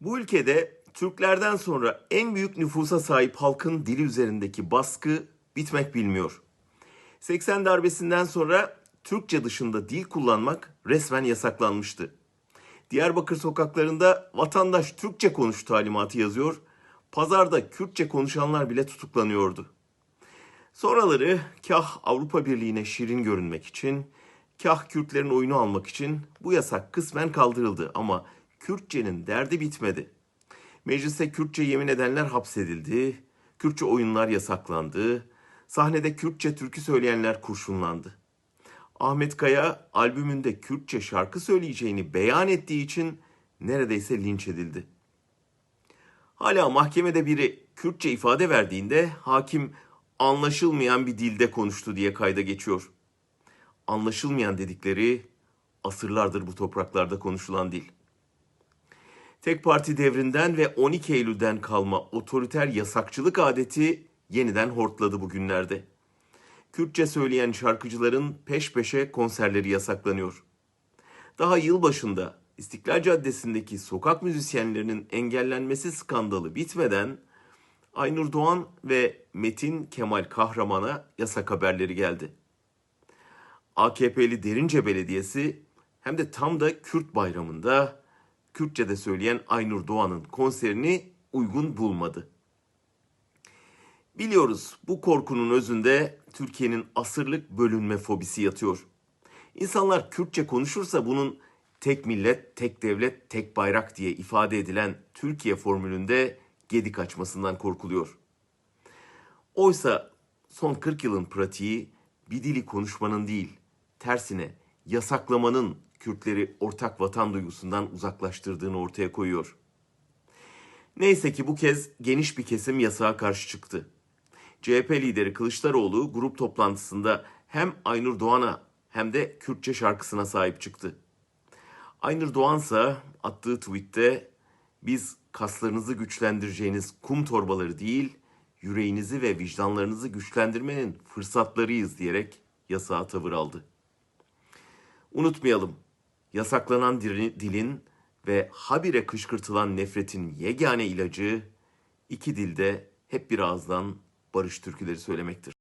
Bu ülkede Türklerden sonra en büyük nüfusa sahip halkın dili üzerindeki baskı bitmek bilmiyor. 80 darbesinden sonra Türkçe dışında dil kullanmak resmen yasaklanmıştı. Diyarbakır sokaklarında vatandaş Türkçe konuş talimatı yazıyor, pazarda Kürtçe konuşanlar bile tutuklanıyordu. Sonraları kah Avrupa Birliği'ne şirin görünmek için, kah Kürtlerin oyunu almak için bu yasak kısmen kaldırıldı ama Kürtçenin derdi bitmedi. Mecliste Kürtçe yemin edenler hapsedildi, Kürtçe oyunlar yasaklandı, sahnede Kürtçe türkü söyleyenler kurşunlandı. Ahmet Kaya albümünde Kürtçe şarkı söyleyeceğini beyan ettiği için neredeyse linç edildi. Hala mahkemede biri Kürtçe ifade verdiğinde hakim anlaşılmayan bir dilde konuştu diye kayda geçiyor. Anlaşılmayan dedikleri asırlardır bu topraklarda konuşulan dil. Tek parti devrinden ve 12 Eylül'den kalma otoriter yasakçılık adeti yeniden hortladı bugünlerde. Kürtçe söyleyen şarkıcıların peş peşe konserleri yasaklanıyor. Daha yıl başında İstiklal Caddesi'ndeki sokak müzisyenlerinin engellenmesi skandalı bitmeden Aynur Doğan ve Metin Kemal Kahraman'a yasak haberleri geldi. AKP'li Derince Belediyesi hem de tam da Kürt bayramında Kürtçe'de söyleyen Aynur Doğan'ın konserini uygun bulmadı. Biliyoruz bu korkunun özünde Türkiye'nin asırlık bölünme fobisi yatıyor. İnsanlar Kürtçe konuşursa bunun tek millet, tek devlet, tek bayrak diye ifade edilen Türkiye formülünde gedik açmasından korkuluyor. Oysa son 40 yılın pratiği bir dili konuşmanın değil, tersine yasaklamanın Kürtleri ortak vatan duygusundan uzaklaştırdığını ortaya koyuyor. Neyse ki bu kez geniş bir kesim yasağa karşı çıktı. CHP lideri Kılıçdaroğlu grup toplantısında hem Aynur Doğan'a hem de Kürtçe şarkısına sahip çıktı. Aynur Doğansa attığı tweette biz kaslarınızı güçlendireceğiniz kum torbaları değil, yüreğinizi ve vicdanlarınızı güçlendirmenin fırsatlarıyız diyerek yasağa tavır aldı. Unutmayalım, yasaklanan dili- dilin ve habire kışkırtılan nefretin yegane ilacı iki dilde hep bir ağızdan barış türküleri söylemektir.